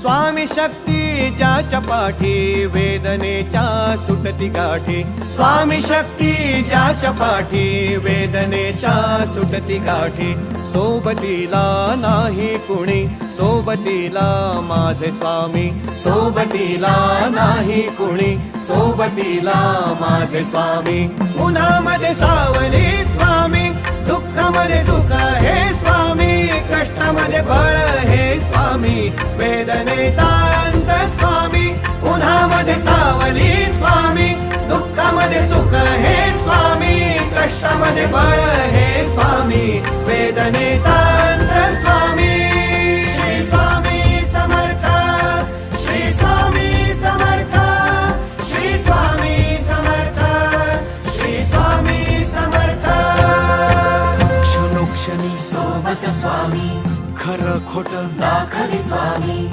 स्वामी शक्तीच्या चपाठी वेदनेच्या सुटती गाठी स्वामी शक्तीच्या चपाठी वेदनेच्या सुटती गाठी सोबतीला नाही कुणी सोबतीला माझे स्वामी. सोबतीला नाही कुणी सोबतीला माझे स्वामी. उन्हामध्ये सा वेदनेतांत स्वामी उन्हामध्ये सावली स्वामी दुःखामध्ये सुख हे स्वामी कष्टामध्ये बळ हे स्वामी वेदनेतांत स्वामी. श्री स्वामी समर्थ श्री स्वामी समर्थ श्री स्वामी समर्थ श्री स्वामी समर्थ. क्षणोक्षणी सोबत स्वामी. खरं खोट. दाखले स्वामी.